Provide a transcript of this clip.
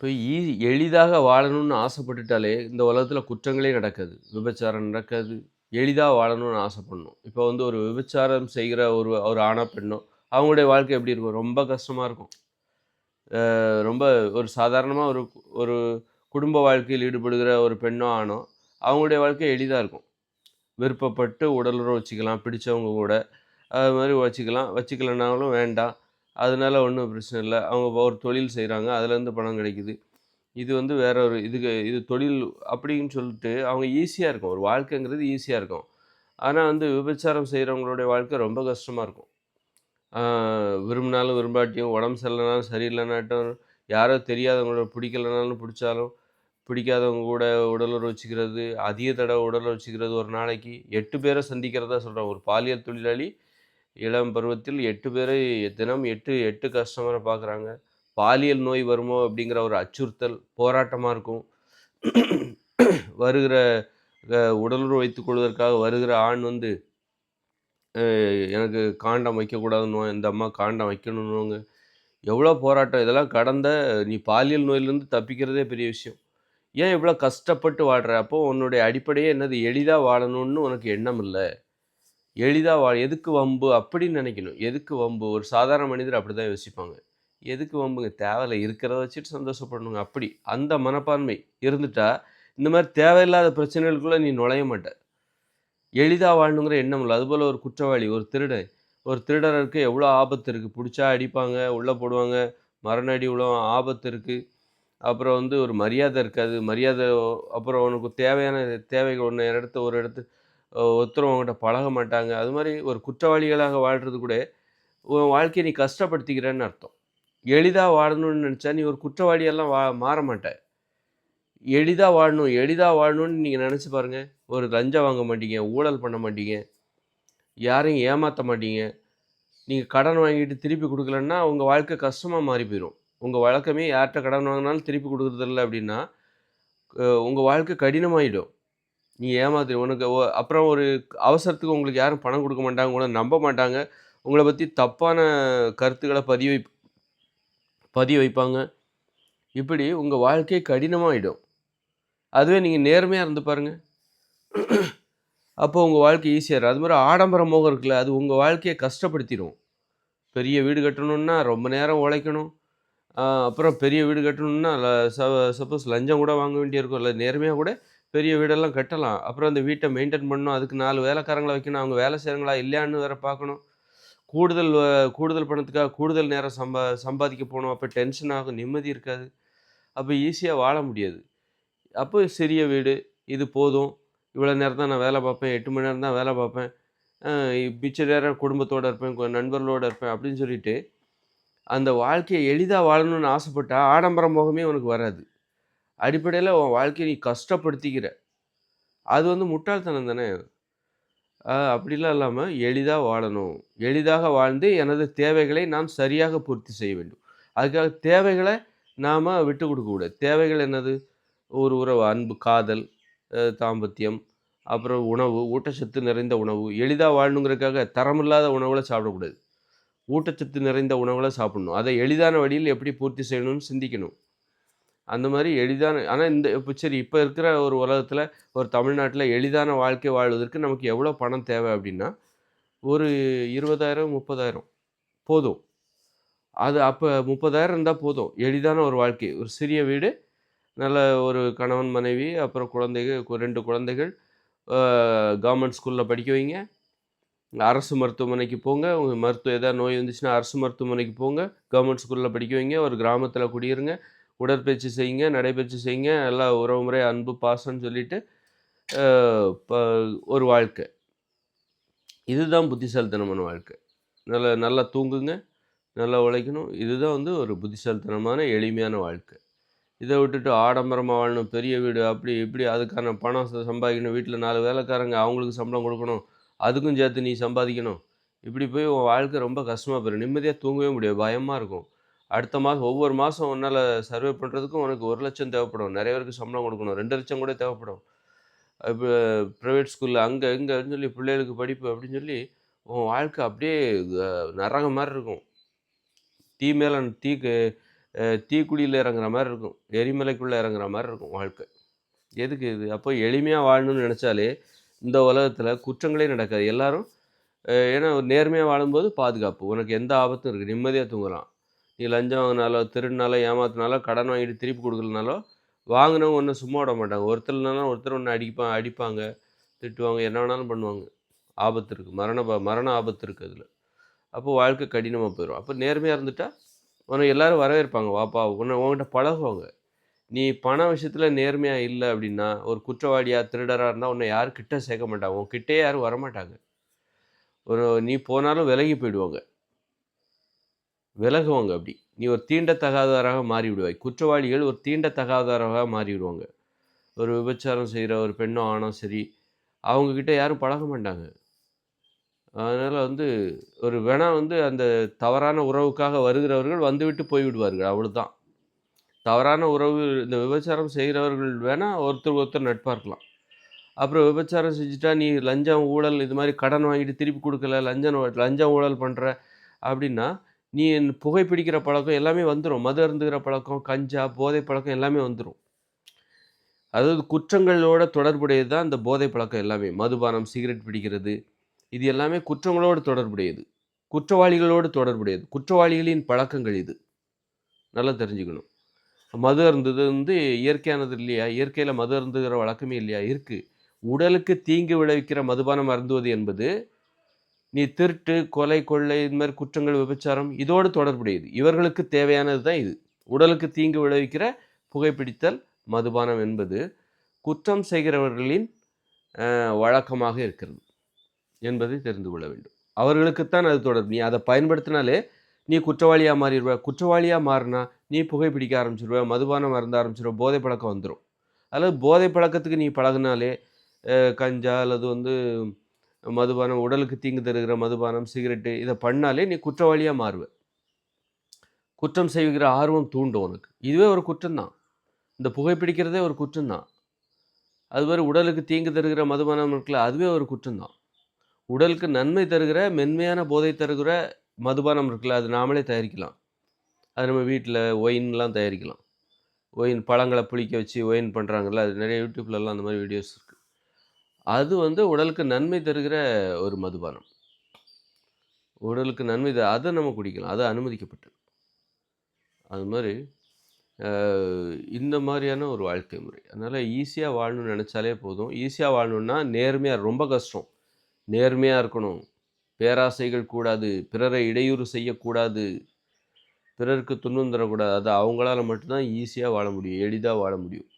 இப்போ ஈ எளிதாக வாழணும்னு ஆசைப்பட்டுட்டாலே இந்த உலகத்தில் குற்றங்களே நடக்காது. விபச்சாரம் நடக்காது. எளிதாக வாழணும்னு ஆசைப்படணும். இப்போ வந்து ஒரு விபச்சாரம் செய்கிற ஒரு ஒரு ஆணா பெண்ணோ அவங்களுடைய வாழ்க்கை எப்படி இருக்கும்? ரொம்ப கஷ்டமாக இருக்கும். ரொம்ப ஒரு சாதாரணமாக ஒரு ஒரு குடும்ப வாழ்க்கையில் ஈடுபடுகிற ஒரு பெண்ணோ ஆணோ அவங்களுடைய வாழ்க்கை எளிதாக இருக்கும். விருப்பப்பட்டு உடலுறவு வச்சுக்கலாம் பிடிச்சவங்க கூட. அது மாதிரி வச்சுக்கலாம். வச்சுக்கலனாலும் வேண்டாம். அதனால ஒன்றும் பிரச்சனை இல்லை. அவங்க ஒரு தொழில் செய்கிறாங்க அதுலேருந்து பணம் கிடைக்குது. இது வந்து வேற ஒரு இதுக்கு இது தொழில் அப்படின்னு சொல்லிட்டு அவங்க ஈஸியாக இருக்கும். ஒரு வாழ்க்கைங்கிறது ஈஸியாக இருக்கும். ஆனால் வந்து விபச்சாரம் செய்கிறவங்களுடைய வாழ்க்கை ரொம்ப கஷ்டமாக இருக்கும். விரும்பினாலும் விரும்பாட்டியும் உடம்பு சரியில்லைனாலும் சரியில்லைனாட்டும் யாரோ தெரியாதவங்களோட பிடிக்கலனாலும் பிடிச்சாலும் பிடிக்காதவங்க கூட உடலுறவு வச்சுக்கிறது அதிக தடவை உடலுறவு வச்சுக்கிறது ஒரு நாளைக்கு எட்டு பேரை சந்திக்கிறதா சொல்கிறேன் ஒரு பாலியல் தொழிலாளி இளம் பருவத்தில் எட்டு பேரை தினம் எட்டு எட்டு கஸ்டமரை பார்க்குறாங்க பாலியல் நோய் வருமோ அப்படிங்கிற ஒரு அச்சுறுத்தல் போராட்டமாக இருக்கும். வருகிற அஹ், உடலுறவு வைத்துக் கொள்வதற்காக வருகிற ஆண் வந்து எனக்கு காண்டம் வைக்கக்கூடாதுன்னு இந்த அம்மா காண்டம் வைக்கணும்னுவாங்க. எவ்வளோ போராட்டம் இதெல்லாம் கடந்த நீ பாலியல் நோயிலேருந்து தப்பிக்கிறதே பெரிய விஷயம். ஏன் இவ்வளோ கஷ்டப்பட்டு வாழ்கிற அப்போ உன்னுடைய அடிப்படையே என்னது? எளிதாக வாழணும்னு உனக்கு எண்ணம் இல்லை. எளிதாக வா எதுக்கு வம்பு அப்படின்னு நினைக்கணும். எதுக்கு வம்பு? ஒரு சாதாரண மனிதர் அப்படி தான் யோசிப்பாங்க. எதுக்கு வம்புங்க? தேவையில்ல இருக்கிறத வச்சுட்டு சந்தோஷப்படணுங்க அப்படி அந்த மனப்பான்மை இருந்துட்டா இந்த மாதிரி தேவையில்லாத பிரச்சனைகளுக்குள்ளே நீ நுழைய மாட்ட. எளிதாக வாழணுங்கிற எண்ணம் இல்லை. அதுபோல் ஒரு குற்றவாளி ஒரு திருடன் ஒரு திருடருக்கு எவ்வளோ ஆபத்து இருக்குது பிடிச்சா அடிப்பாங்க உள்ளே போடுவாங்க. மரண அடி உள்ள ஆபத்து இருக்குது அப்புறம் வந்து ஒரு மரியாதை இருக்காது. மரியாதை அப்புறம் உனக்கு தேவையான தேவைகள் ஒன்று இடத்து ஒரு இடத்து ஒருத்தரும் உங்கள்கிட்ட பழக மாட்டாங்க. அது மாதிரி ஒரு குற்றவாளிகளாக வாழ்கிறது கூட உன் வாழ்க்கையை நீ கஷ்டப்படுத்திக்கிறேன்னு அர்த்தம். எளிதாக வாழணும்னு நினச்சா நீ ஒரு குற்றவாளியெல்லாம் வா மாற மாட்ட. எளிதாக வாழணும் எளிதாக வாழணும்னு நீங்கள் நினச்சி பாருங்கள் ஒரு லஞ்சம் வாங்க மாட்டீங்க ஊழல் பண்ண மாட்டீங்க யாரையும் ஏமாற்ற மாட்டீங்க. நீங்கள் கடன் வாங்கிட்டு திருப்பி கொடுக்கலன்னா உங்கள் வாழ்க்கை கஷ்டமாக மாறி போயிடும் உங்கள் வழக்கமே யார்கிட்ட கடன் வாங்கினாலும் திருப்பி கொடுக்குறதில்ல அப்படின்னா உங்கள் வாழ்க்கை கடினமாயிடும். நீ ஏமாத்து உனக்கு ஒ- அப்புறம் ஒரு அவசரத்துக்கு உங்களுக்கு யாரும் பணம் கொடுக்க மாட்டாங்க உங்களை நம்ப மாட்டாங்க. உங்களை பற்றி தப்பான கருத்துக்களை பதிய பதிய வைப்பாங்க. இப்படி உங்கள் வாழ்க்கை கடினமாகிடும் அதுவே நீங்கள் நேர்மையாக இருந்து பாருங்கள் அப்போ உங்கள் வாழ்க்கை ஈஸியாக இருக்கும். அது மாதிரி ஆடம்பர மோகம் இருக்குல்ல அது உங்கள் வாழ்க்கையை கஷ்டப்படுத்திடும். பெரிய வீடு கட்டணும்னா ரொம்ப நேரம் உழைக்கணும். அப்புறம் பெரிய வீடு கட்டணும்னா சப்போஸ் லஞ்சம் கூட வாங்க வேண்டியிருக்கும். இல்லை நேர்மையாக கூட பெரிய வீடெல்லாம் கட்டலாம். அப்புறம் அந்த வீட்டை மெயின்டைன் பண்ணணும். அதுக்கு நாலு வேலைக்காரங்களை வைக்கணும். அவங்க வேலை செய்கிறாங்களா இல்லையான்னு வேற பார்க்கணும். கூடுதல் கூடுதல் பணத்துக்காக கூடுதல் நேரம் சம்பா சம்பாதிக்க போகணும். அப்போ டென்ஷன் ஆகும். நிம்மதி இருக்காது. அப்போ ஈஸியாக வாழ முடியாது. அப்போ சிறிய வீடு. இது போதும். இவ்வளோ நேரம் தான் நான் வேலை பார்ப்பேன். எட்டு மணி நேரம் தான் வேலை பார்ப்பேன். மிச்ச நேரம் குடும்பத்தோடு இருப்பேன். நண்பர்களோடு இருப்பேன். அப்படின்னு சொல்லிட்டு அந்த வாழ்க்கையை எளிதாக வாழணும்னு ஆசைப்பட்டா ஆடம்பர முகமே உனக்கு வராது. அடிப்படையில் உன் வாழ்க்கையை நீ கஷ்டப்படுத்திக்கிற. அது வந்து முட்டாள்தனம் தானே? அப்படிலாம் இல்லாமல் எளிதாக வாழணும். எளிதாக வாழ்ந்து எனது தேவைகளை நான் சரியாக பூர்த்தி செய்ய வேண்டும். அதுக்காக தேவைகளை நாம் விட்டு கொடுக்கக்கூடாது தேவைகள் என்னது? ஒரு உறவு அன்பு காதல் தாம்பத்தியம் அப்புறம் உணவு ஊட்டச்சத்து நிறைந்த உணவு. எளிதாக வாழணுங்கிறதுக்காக தரமில்லாத உணவுகளை சாப்பிடக்கூடாது. ஊட்டச்சத்து நிறைந்த உணவுகளை சாப்பிடணும். அதை எளிதான வழியில் எப்படி பூர்த்தி செய்யணும்னு சிந்திக்கணும். அந்த மாதிரி எளிதான ஆனால் இந்த இப்போ சரி இப்போ இருக்கிற ஒரு உலகத்தில் ஒரு தமிழ்நாட்டில் எளிதான வாழ்க்கை வாழ்வதற்கு நமக்கு எவ்வளோ பணம் தேவை அப்படின்னா ஒரு இருபதாயிரம் முப்பதாயிரம் போதும். அது அப்போ முப்பதாயிரம் இருந்தால் போதும். எளிதான ஒரு வாழ்க்கை. ஒரு சிறிய வீடு நல்ல ஒரு கணவன் மனைவி அப்புறம் குழந்தைகள் ரெண்டு குழந்தைகள் கவர்மெண்ட் ஸ்கூலில் படிக்க வைங்க. அரசு மருத்துவமனைக்கு போங்க. உங்கள் மருத்துவ ஏதாவது நோய் வந்துச்சுன்னா அரசு மருத்துவமனைக்கு போங்க. கவர்மெண்ட் ஸ்கூலில் படிக்க வைங்க. ஒரு கிராமத்தில் குடியிருங்க. உடற்பயிற்சி செய்யுங்க நடைபயிற்சி செய்யுங்க. நல்லா உறவுமுறை அன்பு பாசம்னு சொல்லிட்டு ஒரு வாழ்க்கை. இதுதான் புத்திசாலித்தனமான வாழ்க்கை. நல்லா நல்லா தூங்குங்க நல்லா உழைக்கணும். இதுதான் வந்து ஒரு புத்திசாலித்தனமான எளிமையான வாழ்க்கை. இதை விட்டுட்டு ஆடம்பரமாக வாழணும். பெரிய வீடு அப்படி இப்படி அதுக்கான பணம் சம்பாதிக்கணும். வீட்டில் நாலு வேலைக்காரங்க அவங்களுக்கு சம்பளம் கொடுக்கணும். அதுக்கும் சேர்த்து நீ சம்பாதிக்கணும். இப்படி போய் உன் வாழ்க்கை ரொம்ப கஷ்டமாக போயிடும். நிம்மதியாக தூங்கவே முடியாது. பயமாக இருக்கும். அடுத்த மாதம் ஒவ்வொரு மாதம் உன்னால் சர்வே பண்ணுறதுக்கும் உனக்கு ஒரு லட்சம் தேவைப்படும். நிறைய பேருக்கு சம்பளம் கொடுக்கணும். ரெண்டு லட்சம் கூட தேவைப்படும். இப்போ ப்ரைவேட் ஸ்கூலில் அங்கே இங்கேன்னு சொல்லி பிள்ளைகளுக்கு படிப்பு அப்படின்னு சொல்லி உன் வாழ்க்கை அப்படியே நரக மாதிரி இருக்கும். தீ மேலே தீக்கு தீக்குழியில் இறங்குற மாதிரி இருக்கும். எரிமலைக்குள்ளே இறங்குற மாதிரி இருக்கும் வாழ்க்கை. எதுக்கு இது? அப்போ எளிமையாக வாழணும்னு நினச்சாலே இந்த உலகத்தில் குற்றங்களே நடக்காது. எல்லோரும் ஏன்னா நேர்மையாக வாழும்போது பாதுகாப்பு. உனக்கு எந்த ஆபத்தும் இருக்குது நிம்மதியாக தூங்கலாம். நீ லஞ்சம் வாங்கினாலோ திருடினாலோ ஏமாத்தினாலோ கடன் வாங்கிட்டு திருப்பி கொடுக்கலனாலோ வாங்கினவங்க ஒன்றும் சும்மா விட மாட்டாங்க. ஒருத்தர்னாலும் ஒருத்தர் ஒன்று அடிப்பா அடிப்பாங்க திட்டுவாங்க என்ன வேணாலும் பண்ணுவாங்க. ஆபத்து இருக்குது மரண மரண ஆபத்து இருக்குது அதில். அப்போ வாழ்க்கை கடினமாக போயிடும் அப்போ நேர்மையாக இருந்துட்டா உன்னை எல்லோரும் வரவேற்பாங்க. வாப்பா உன்னை உன்கிட்ட பழகுவாங்க. நீ பண விஷயத்தில் நேர்மையாக இல்லை அப்படின்னா ஒரு குற்றவாளியாக திருடராக இருந்தால் உன்னை யாரும் கிட்ட சேர்க்க மாட்டாங்க. உன் கிட்டே யாரும் வரமாட்டாங்க. ஒரு நீ போனாலும் விலகி போயிடுவாங்க. விலகுவாங்க அப்படி. நீ ஒரு தீண்டத்தகாதவராக மாறிவிடுவாய். குற்றவாளிகள் ஒரு தீண்டத்தகாதவராக மாறிவிடுவாங்க. ஒரு விபச்சாரம் செய்கிற ஒரு பெண்ணோ ஆணோ சரி அவங்கக்கிட்ட யாரும் பழக மாட்டாங்க. அதனால் வந்து ஒரு வேணால் வந்து அந்த தவறான உறவுக்காக வருகிறவர்கள் வந்துவிட்டு போய்விடுவார்கள். அவ்வளோதான் தவறான உறவு இந்த விபச்சாரம் செய்கிறவர்கள் வேணால் ஒருத்தர் ஒருத்தர் நட்பாக இருக்கலாம். அப்புறம் விபச்சாரம் செஞ்சுட்டா நீ லஞ்சம் ஊழல் இது மாதிரி கடன் வாங்கிட்டு திருப்பி கொடுக்கல லஞ்சம் லஞ்சம் ஊழல் பண்ணுற அப்படின்னா நீ புகைப்பிடிக்கிற பழக்கம் எல்லாமே வந்துடும் மது அருந்துகிற பழக்கம் கஞ்சா போதை பழக்கம் எல்லாமே வந்துடும் அதாவது குற்றங்களோட தொடர்புடையது தான் இந்த போதை பழக்கம் எல்லாமே. மதுபானம் சிகரெட் பிடிக்கிறது இது எல்லாமே குற்றங்களோடு தொடர்புடையது. குற்றவாளிகளோடு தொடர்புடையது. குற்றவாளிகளின் பழக்கங்கள் இது. நல்லா தெரிஞ்சுக்கணும். மது அருந்தது வந்து இயற்கையானது இல்லையா? இயற்கையில் மது அருந்துகிற வழக்கமே இல்லையா? இருக்குது உடலுக்கு தீங்கு விளைவிக்கிற மதுபானம் அருந்துவது என்பது நீ திருட்டு கொலை கொள்ளை இது மாதிரி குற்றங்கள் விபச்சாரம் இதோடு தொடர்புடையது. இவர்களுக்கு தேவையானது தான் இது. உடலுக்கு தீங்கு விளைவிக்கிற புகைப்பிடித்தல் மதுபானம் என்பது குற்றம் செய்கிறவர்களின் வழக்கமாக இருக்கிறது என்பதை தெரிந்து கொள்ள வேண்டும். அவர்களுக்குத்தான் அது தொடர்பு. நீ அதை பயன்படுத்தினாலே நீ குற்றவாளியாக மாறிடுவ. குற்றவாளியாக மாறினா நீ புகைப்பிடிக்க ஆரம்பிச்சிருவ மதுபானம் மறந்த ஆரம்பிச்சிருவ போதை பழக்கம் வந்துடும் அல்லது போதை பழக்கத்துக்கு நீ பழகினாலே கஞ்சா அல்லது வந்து மதுபானம் உடலுக்கு தீங்கு தருகிற மதுபானம் சிகரெட்டு இதை பண்ணாலே நீ குற்றவாளியாக மாறுவ. குற்றம் செய்கிற ஆர்வம் தூண்டும் உனக்கு. இதுவே ஒரு குற்றம்தான். இந்த புகைப்பிடிக்கிறதே ஒரு குற்றம்தான். அது மாதிரி உடலுக்கு தீங்கு தருகிற மதுபானம் இருக்குல்ல அதுவே ஒரு குற்றம்தான். உடலுக்கு நன்மை தருகிற மென்மையான போதை தருகிற மதுபானம் இருக்குல்ல அது நாமளே தயாரிக்கலாம். அது நம்ம வீட்டில் ஒயின்லாம் தயாரிக்கலாம். ஒயின் பழங்களை புளிக்க வச்சு ஒயின் பண்ணுறாங்கல்ல அது நிறைய யூடியூப்லலாம் அந்த மாதிரி வீடியோஸ் இருக்குது அது வந்து உடலுக்கு நன்மை தருகிற ஒரு மதுபானம். உடலுக்கு நன்மை த அதை நம்ம குடிக்கலாம். அது அனுமதிக்கப்பட்டது. அது மாதிரி இந்த மாதிரியான ஒரு வாழ்க்கை முறை. அதனால் ஈஸியாக வாழணும்னு நினச்சாலே போதும். ஈஸியாக வாழணுன்னா நேர்மையாக ரொம்ப கஷ்டம். நேர்மையாக இருக்கணும். பேராசைகள் கூடாது. பிறரை இடையூறு செய்யக்கூடாது. பிறருக்கு துன்பம் தரக்கூடாது. அது அவங்களால மட்டும்தான் ஈஸியாக வாழ முடியும். எளிதாக வாழ முடியும்.